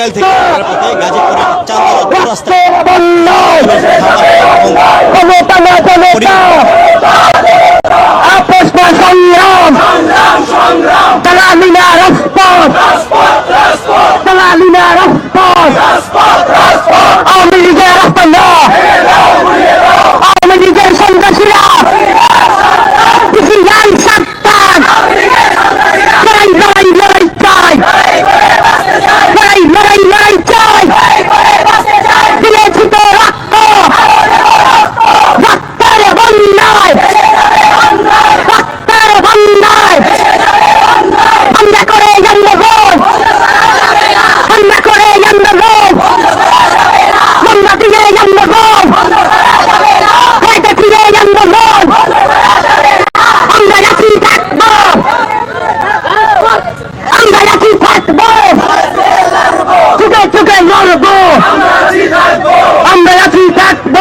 টাঙ্গাইল থেকে গাজীপুরের চান্দনা দু রাস্তায় সংগ্রাম দালালিনা রাজপথ দালালিনা রাজপথ রাস্তা না আওয়ামী লীগের সন্ত্রাসীরা বিসিআই সাত্তার লড়াই লড়াই লড়াই চাই লড়াই লড়াই লড়াই চাই দিয়েছি তো রক্ত রক্তের বন্যায় রক্তের বন্যায় হামলা করে জন্মভোগ হামলা করে জন্মভোগ হামলা দিয়ে জন্মভোগ পেটে ফিরে জন্মভোগ আমরা রাখি থাকব আমরা রাখি থাকব চুকে চুকে লড়বো আমরা রাখি থাকব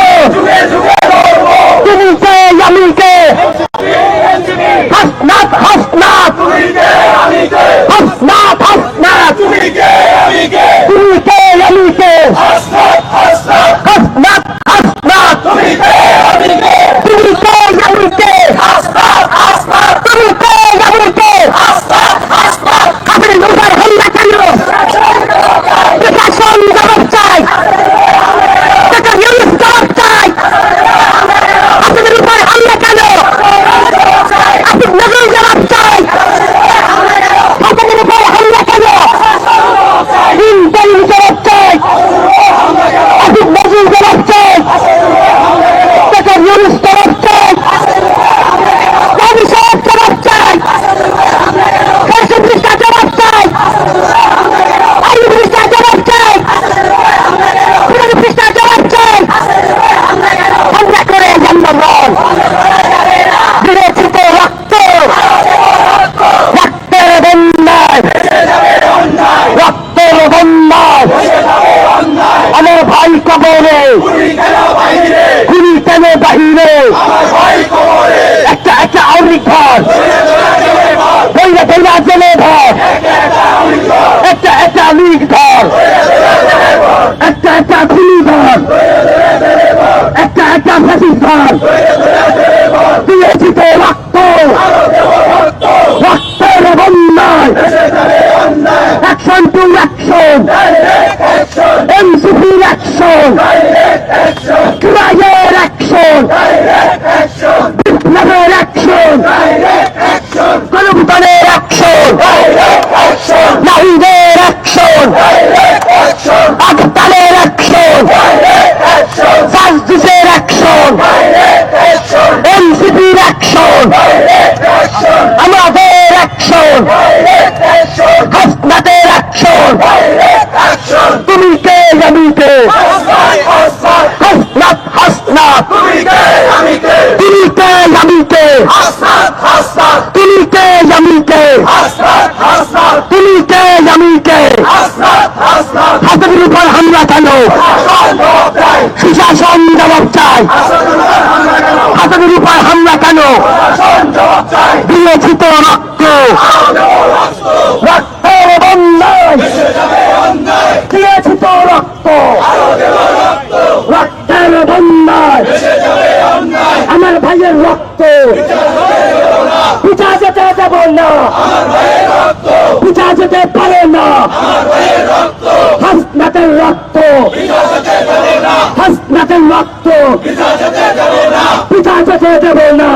তুমি কে আমি কে হাসনাথ হাসনাথ হাসনাথ তুমি কে আমি কে হাসনাথ হাসনাথ তুমি কে আমি কে তুমি কে আমি কে তুমি কে আমি কে আপনার উপর হামলা কেন প্রশাসন জবাব চাই টাকা ইউনিট জবাব চাই আপনাদের উপর হামলা কেন আপনি নজর জবাব চাই আপনাদের উপর হামলা কেন ইন্টারভিউ জবাব চাই আপনি নজর জবাব চাই টাকা ইউনিট জবাব চাই কবি সাহেব জবাব চাই ফ্যাশন মিনিস্টার জবাব চাই আইন মিনিস্টার জবাব চাই পুলিশ মিনিস্টার জবাব চাই হামলা করে জন্মগ্রহণ বিরোচিত রক্ত রক্তের বন্যায় রক্তের বন্যায় আমার ভাই কবরে গুলি কেন বাহিরে একটা আউরিক ঘর। বইরা বইরা জেলে ঘর। একটা একটা লিগ ঘর। একটা একটা খুলি ঘর। একটা একটা ফাঁসি ঘর। দিয়েছি তো রক্ত। রক্তের বন্যায় অ্যাকশন টু অ্যাকশন এনসিপির অ্যাকশন ক্রাইয়ের অ্যাকশন বিপ্লবের অ্যাকশন গণভূতানের অ্যাকশন নাহিদের অ্যাকশন আফতালের অ্যাকশন সাজদিসের অ্যাকশন এনসিপির অ্যাকশন আমাদের অ্যাকশন হাসনাতের অ্যাকশন তুমি কে আমি কে হাসনাত হাসনাত তুমি কে আমি কে তুমি কে আমি কে তুমি কে আমি কে তুমি কে আমি কে উপর হামলা কেন? সুশাসন জবাব চাই। হাতের উপর হামলা কেন? দিয়েছি তো রক্ত রক্তের বন্যায় দিয়েছি তো রক্ত রক্তের বন্যায় আমার ভাইয়ের রক্ত পিঠা যেতে দেব না পিঠা যেতে পারে না হাসনাতের রক্ত হাসনাতের রক্ত পিঠা যেতে দেব না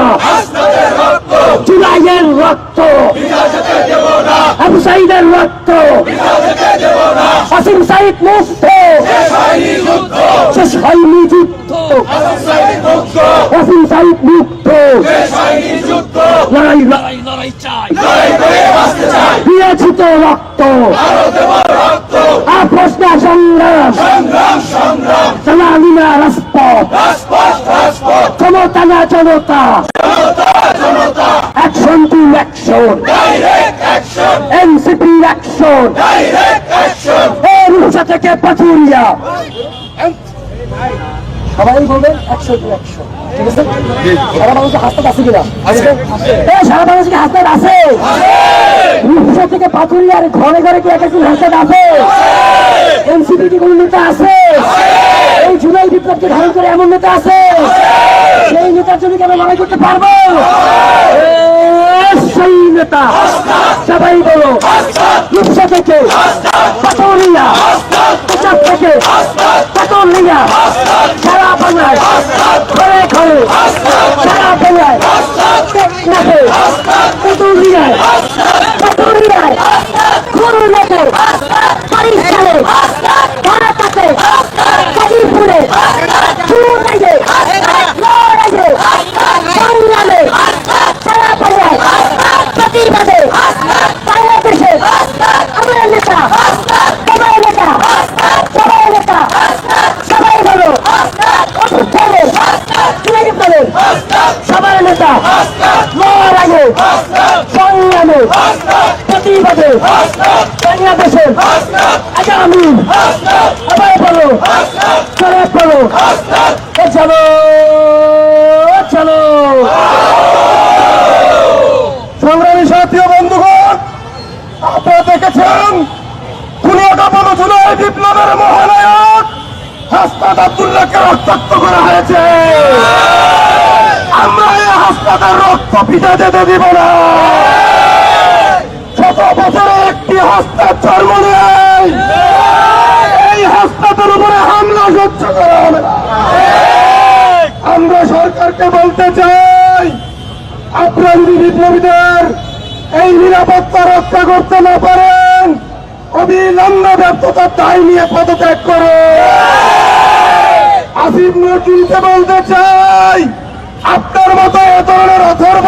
জুলাইয়ের রক্ত। আবু সাইদের রক্ত। আসিম সাইদ মুক্ত। শেষ হয়নি যুদ্ধ। আসিম সাইদ মুক্ত। লড়াই লড়াই লড়াই চাই। দিয়েছি রক্ত। আপোষ সংগ্রাম ক্ষমতা না জনতা action to action NCP action Rupsa থেকে পাথুরিয়া সবাই বলবেন একশো টু একশো ঠিক আছে? সারা মানুষের হাসপাত আছে কিনা? সারা মানুষ কি হাসপাত আছে। রূপসা থেকে পাথুরিয়ার ঘরে ঘরে কি হাসপাত আছে। রাজনীতির কি কোনো নেতা আছে? এই জুলাই বিপ্লবকে ধারণ করে এমন নেতা আছে? সেই নেতার জন্য কেন লড়াই করতে পারব? সেই নেতা। সবাই বলো। রূপসা থেকে। পাতলিয়া প্রচার থেকে। পাতলিয়া সারা বাংলায় ঘরে ঘরে সারা বাংলায় টেকনাফে পাতলিয়ায় খুলনাতে বরিশালে ঢাকাতে গাজীপুরে চুরাইয়ে লড়াইয়ে সংগ্রামে সারা বাংলায় প্রতিবাদে বাংলাদেশে আমার নেতা সবাই নেতা সবাই নেতা সবাই বলো বলো তুই বলো সবাই নেতা লড়াইয়ে সংগ্রামে প্রতিবাদে বাংলাদেশের আগামী আবার বলো। চলে বলো। চলো চলো। সংগ্রামী সাথী বন্ধুগণ, আপনারা দেখেছেন বিপ্লবের মহানায়ক হাসপাত আব্দুল্লাহকে রক্তাক্ত করা হয়েছে। আমরা এই হাসপাতাল রক্ত পিঠা যেতে দিব না। শত বছরে একটি হাসপাতাল জন্ম নেয় এই হাসপাতাল উপরে হামলা সহ্য করা হবে আমরা সরকারকে বলতে চাই, আপনার যদি বিপ্লবীদের এই নিরাপত্তা রক্ষা করতে না পারেন, অবিলম্বে ব্যর্থতার দায় নিয়ে পদত্যাগ করে আসিফ নজরুলকে বলতে চাই, আপনার মতো এ ধরনের অথর্ব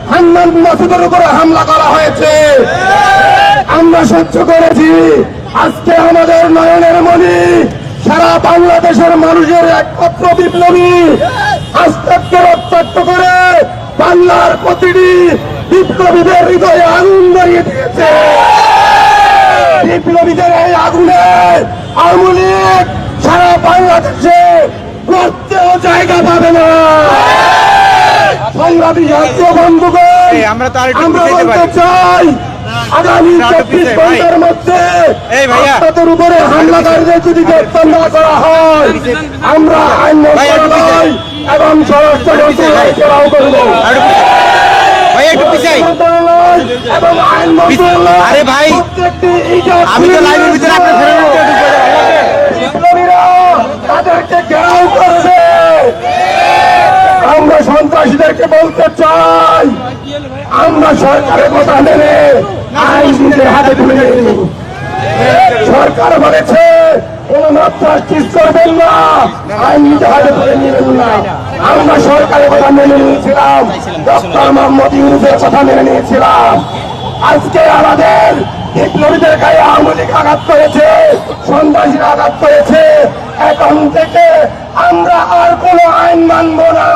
হান্নান মাসুদের উপরে হামলা করা হয়েছে। আমরা সহ্য করেছি। আজকে আমাদের নয়নের মণি, সারা বাংলাদেশের মানুষের একমাত্র বিপ্লবী আস্তাককে রক্তাক্ত করে বাংলার প্রতিটি বিপ্লবীদের হৃদয়ে আগুন ধরিয়ে দিয়েছে। বিপ্লবীদের এই আগুনে আওয়ামী সারা বাংলাদেশে করতেও জায়গা পাবে না। সংগ্রামী জাতীয় বন্ধুগণ আমরা তো আরেকটু বলতে চাই আগামী চব্বিশ ঘণ্টার মধ্যে এই, ভাইয়া। আপনাদের উপরে হামলাকারীদের যদি গ্রেপ্তার না করা হয় আমরা আইন। এবং স্বরাষ্ট্র মন্ত্রণালয় ঘেরাও করব আরে ভাই, আমি তো লাইভের ভিতরে আপনার তাদেরকে ঘেরাও করবে আমরা বলতে চাই, আমরা সরকারের কথা মেনে আইন হাতে তুলে সরকার বলেছে আমরা সরকারের মেনে নিয়েছিলাম কথা নিয়েছিলাম। আজকে আমাদের আঘাত আঘাত এখন থেকে আমরা আর কোন আইন মানব না।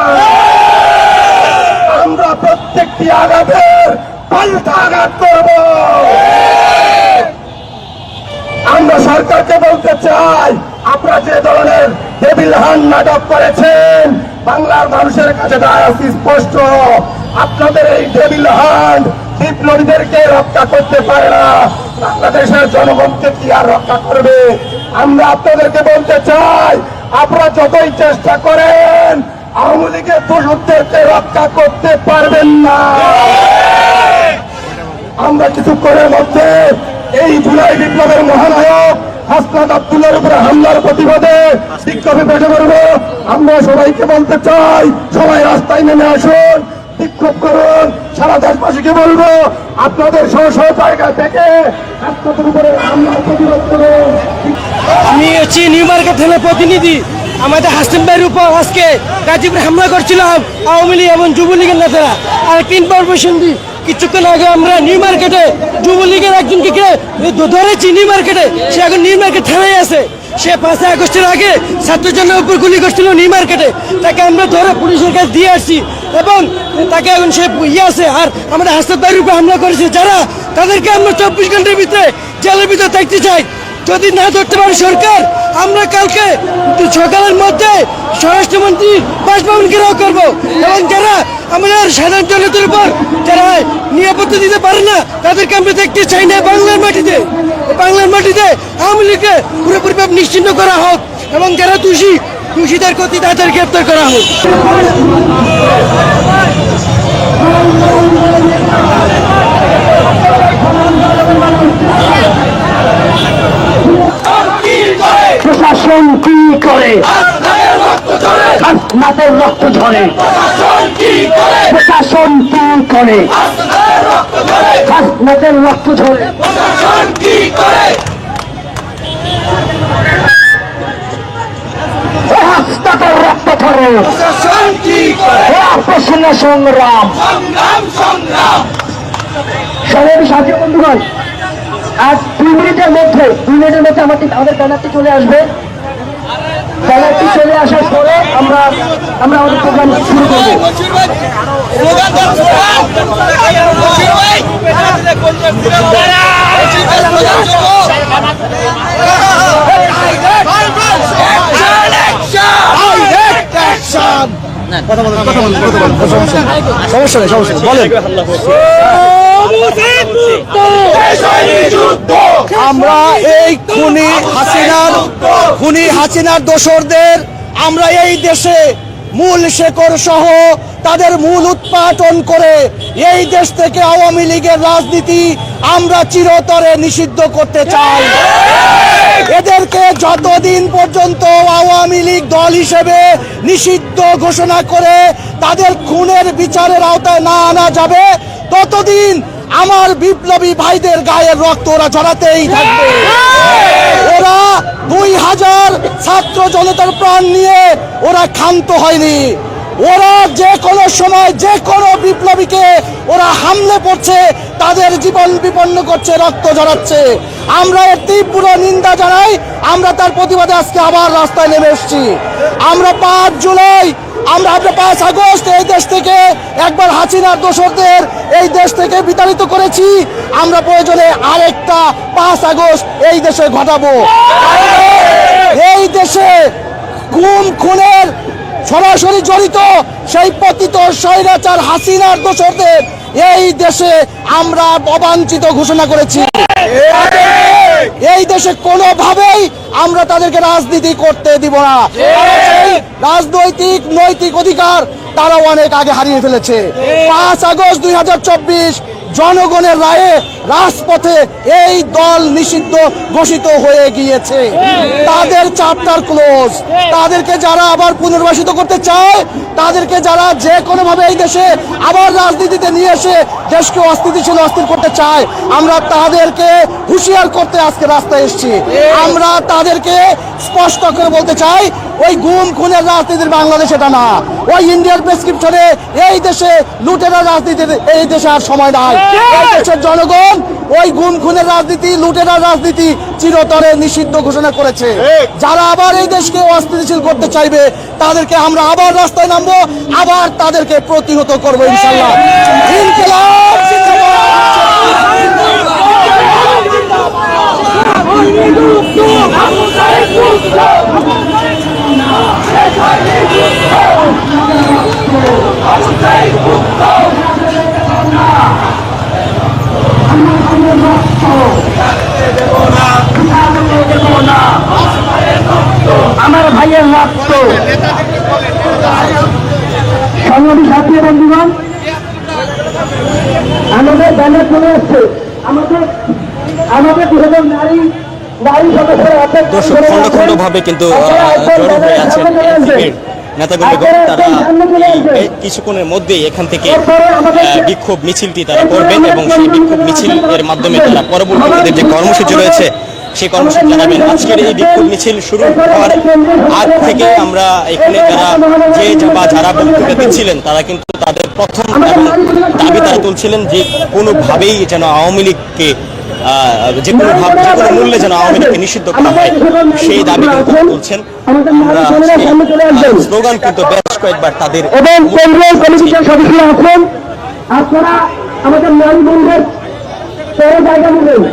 আমরা প্রত্যেকটি আঘাতের পাল্টা আঘাত করব। আমরা সরকারকে বলতে চাই, আপনারা যে ধরনের টেবিল হান নাটক করেছেন, বাংলার মানুষের কাছে স্পষ্ট। আপনাদের এই টেবিল হান বিপ্লবীদেরকে রক্ষা করতে পারে না। বাংলাদেশের জনগণকে কি আর রক্ষা করবে? আমরা আপনাদেরকে বলতে চাই, আপনারা যতই চেষ্টা করেন আওয়ামী লীগের দোষকদেরকে রক্ষা করতে পারবেন না। আমরা কিছুক্ষণের মধ্যে এই জুলাই বিপ্লবের মহানায়ক হাসনাত আব্দুল্লার উপরে হামলার প্রতিবাদে বিক্ষোভে বসে করব আমরা সবাইকে বলতে চাই, সবাই রাস্তায় নেমে আসুন, বিক্ষোভ করুন, সারা দেশবাসীকে বলব, আপনাদের সহ সহ জায়গা থেকে হাসনাতের উপরে হামলার প্রতিবাদ করুন। আমি হচ্ছি নিউ মার্কেট প্রতিনিধি। আমাদের হাসিম ভাইয়ের উপর আজকে গাজীপুরে হামলা করছিলাম আওয়ামী লীগ এবং যুবলীগের নেতারা। আর একটা ইনফরমেশন দিই কিছুক্ষণ আগে আমরা নিউ মার্কেটে যুবলীগের একজনকে ধরেছি নিউ মার্কেটে। সে এখন নিউ মার্কেট থানায় আছে। সে পাঁচই আগস্টের আগে ছাত্রজনের উপর গুলি করছিল নিউ মার্কেটে। তাকে আমরা ধরে পুলিশের কাছে দিয়ে আসছি এবং তাকে এখন সে ইয়ে আছে। আর আমাদের হাসপাতালের উপর হামলা করেছে। যারা তাদেরকে আমরা চব্বিশ ঘণ্টার ভিতরে জেলের ভিতরে থাকতে চাই। যদি না ধরতে পারে সরকার, আমরা কালকে সকালের মধ্যে স্বরাষ্ট্রমন্ত্রী বাসভবন ঘেরাও করব। এবং যারা আমাদের সাধারণ জনতার উপর যারা নিরাপত্তা দিতে পারে না, তাদেরকে আমরা দেখতে চাই না বাংলার মাটিতে। বাংলার মাটিতে আওয়ামী লীগকে পুরোপুরিভাবে নিশ্চিন্ন করা হোক এবং যারা দোষী, দোষীদের প্রতি তাদের গ্রেপ্তার করা হোক। প্রশাসন কি করে। হাসনাতের রক্ত ধরে। প্রশাসন কি করে? হাসনাতের রক্ত ধরে। হাসনাতের রক্ত ঝরে এ সংগ্রাম। সবাই সাহায্য বন্ধুগণ। আজ দুই মিনিটের মধ্যে, দুই মিনিটের মধ্যে আমাদের আমাদের ব্যানারটি চলে আসবে। ব্যানারটি চলে আসার পরে আমরা আমরা আমাদের প্রোগ্রাম শুরু করব। সমস্যা নেই সমস্যা নেই। বলেন। আমরা এই খুনি হাসিনার খুনি হাসিনার দোসরদের, আমরা এই দেশে মূল শেকড় সহ তাদের মূল উৎপাটন করে এই দেশ থেকে আওয়ামী লীগের রাজনীতি আমরা চিরতরে নিষিদ্ধ করতে চাই। এদেরকে যতদিন পর্যন্ত আওয়ামী লীগ দল হিসেবে নিষিদ্ধ ঘোষণা করে তাদের খুনের বিচারের আওতায় না আনা যাবে, ততদিন আমার বিপ্লবী ভাইদের গায়ের রক্ত ওরা ঝরাতেই থাকবে। ওরা দুই হাজার ছাত্র জনতার প্রাণ নিয়ে ওরা ক্ষান্ত হয়নি। ওরা যে কোনো সময় যে কোনো বিপ্লবীকে ওরা হামলে পড়ছে, তাদের জীবন বিপন্ন করছে, রক্ত ঝরাচ্ছে। আমরা এর তীব্র নিন্দা জানাই, আমরা তার প্রতিবাদে আজকে আবার রাস্তায় নেমে এসেছি। আমরা পাঁচ জুলাই আমরা আমরা পাঁচ আগস্ট, এই দেশ থেকে একবার হাসিনার দোসরদের এই দেশ থেকে বিতাড়িত করেছি। আমরা প্রয়োজনে আরেকটা পাঁচ আগস্ট এই দেশে ঘটাবো। এই দেশে গুম খুনের সরাসরি জড়িত সেই পতিত স্বৈরাচার হাসিনার দোসরদের এই দেশে আমরা অবাঞ্ছিত ঘোষণা করেছি। এই দেশে কোনোভাবেই আমরা তাদেরকে রাজনীতি করতে দিব না। রাজনৈতিক, নৈতিক অধিকার তারা অনেক আগে হারিয়ে ফেলেছে। পাঁচ আগস্ট দুই হাজার চব্বিশ জনগণের রায়ে রাজপথে এই দল নিষিদ্ধ ঘোষিত হয়ে গিয়েছে। তাদের চাপ্টার ক্লোজ তাদেরকে যারা আবার পুনর্বাসিত করতে চায়, তাদেরকে যারা যে কোনো ভাবে এই দেশে আবার রাজনীতিতে নিয়ে এসে দেশকে অস্থিতিশীল, অস্থির করতে চায়, আমরা তাদেরকে হুঁশিয়ার করতে আজকে রাস্তায় এসেছি। আমরা তাদেরকে স্পষ্ট করে বলতে চাই ওই গুম খুনের রাজনীতির বাংলাদেশ এটা না। ওই ইন্ডিয়ার প্রেসক্রিপশনে এই দেশে লুটেরা রাজনীতির এই দেশে আর সময় নাই। এই দেশের জনগণ ওই গুম খুনের রাজনীতি লুটেরা রাজনীতি চিরতরে নিষিদ্ধ ঘোষণা করেছে। যারা আবার এই দেশকে অস্থিতিশীল করতে চাইবে তাদেরকে আমরা আবার রাস্তায় নামবো আবার তাদেরকে প্রতিহত করব ইনশাল্লাহ ইনকিলাব। আমার ভাইয়ের রক্ত। সংগ্রামী সাথী বন্ধুগণ, আমাদের ব্যানার চলে আসছে। আমাদের আমাদের দু হাজার নারী দর্শক খন্ড খন্ড ভাবে কিন্তু জড়ো হয়ে আছেন নেতাকর্মীগণ তারা কিছুক্ষণের মধ্যেই এখান থেকে বিক্ষোভ মিছিলটি তারা করবেন এবং সেই বিক্ষোভ মিছিল এর মাধ্যমে তারা পরবর্তী তাদের যে কর্মসূচি রয়েছে সেই কর্মসূচি জানাবেন আজকের এই বিক্ষোভ মিছিল শুরু হওয়ার আগ থেকে আমরা এখানে যারা যে বা যারা বক্তব্য দিচ্ছিলেন তারা কিন্তু তাদের প্রথম এবং দাবি তারা তুলছিলেন যে কোনোভাবেই যেন আওয়ামী লীগকে যে কোনো ভাব যে কোনো মূল্যে যেন আওয়ামী লীগকে নিষিদ্ধ করা হয় সেই দাবি কিন্তু তুলছেন। স্লোগান কিন্তু বেশ কয়েকবার তাদের এবং কেন্দ্রীয় কমিটির সদস্যরা আছেন। আপনারা আমাদের নারী বন্ধের জায়গা নেবেন।